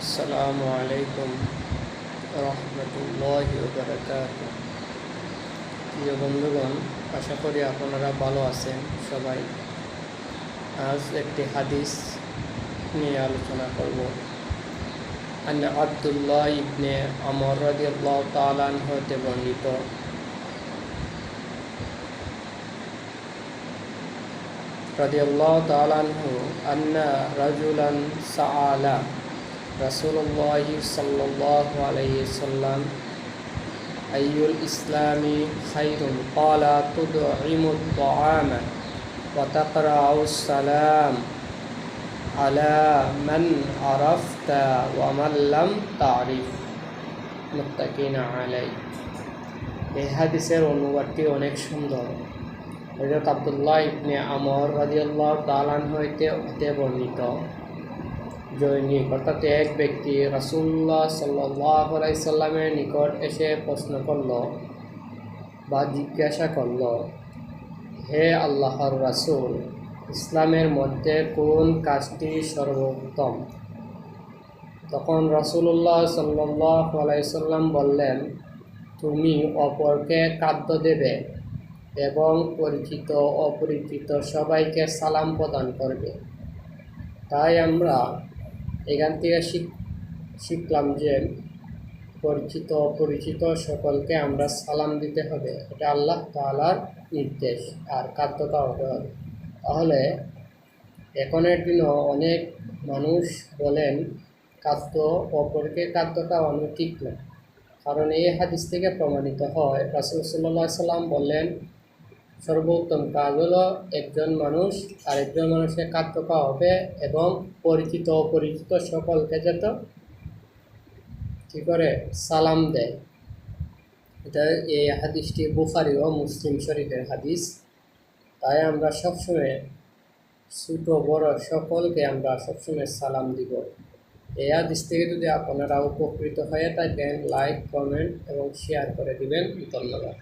আসসালামু আলাইকুম রহমতুল্লাহ বারকাত প্রিয় বন্ধুগণ আশা করি আপনারা ভালো আছেন সবাই আজ একটি হাদিস নিয়ে আলোচনা করব আন আবদুল্লাহ ইবনে আমর রাদিয়াল্লাহ তাআলান হতে বর্ণিত رضي الله تعالى عنه أن রাসুল্লাহ সাল্লাহ আলাইসাল্লাম আইউল ইসলামী খাইরুল কলা তুদ ইমুদ সালাম আলা মান আরফতা ওয়ামাল্লাম তারিফ। মুত্তাকিনা আলাই এই হাদিসের অনুবাদটি অনেক সুন্দর। হজরত আবদুল্লাহ ইবনে আমর রাজিউল্লাহ তালান হইতে হতে বর্ণিত। জৈনিক অর্থাৎ এক ব্যক্তি রাসুল্লাহ সাল্লাহ সাল্লামের নিকট এসে প্রশ্ন করল বা জিজ্ঞাসা করল, হে আল্লাহর রাসুল, ইসলামের মধ্যে কোন কাজটি সর্বোত্তম? তখন রাসূলুল্লাহ সাল্লাহ আলাইসাল্লাম বললেন, তুমি অপরকে খাদ্য দেবে এবং পরিচিত অপরিচিত সবাইকে সালাম প্রদান করবে। তাই আমরা এখান থেকে শিখ, শিখলাম যে পরিচিত অপরিচিত সকলকে আমরা সালাম দিতে হবে। এটা আল্লাহ তালার নির্দেশ আর খাদ্যটা হতে হবে তাহলে এখনের দিনও অনেক মানুষ বলেন খাদ্য অপরকে খাদ্য খাওয়ানো ঠিক না কারণ এই হাদিস থেকে প্রমাণিত হয়, রাসুল সাল্লাহ সাল্লাম বললেন সর্বোত্তম কাজ হলো একজন মানুষ আর আরেকজন মানুষের খাদ্য হবে এবং পরিচিত অপরিচিত সকলকে যত কী করে সালাম দেয়। এটা এই হাদিসটি বুখারি ও মুসলিম শরীফের হাদিস। তাই আমরা সবসময় ছোট, বড় সকলকে আমরা সবসময় সালাম দিব। এই হাদিস থেকে যদি আপনারা উপকৃত হয়ে থাকেন, লাইক, কমেন্ট এবং শেয়ার করে দিবেন। ধন্যবাদ।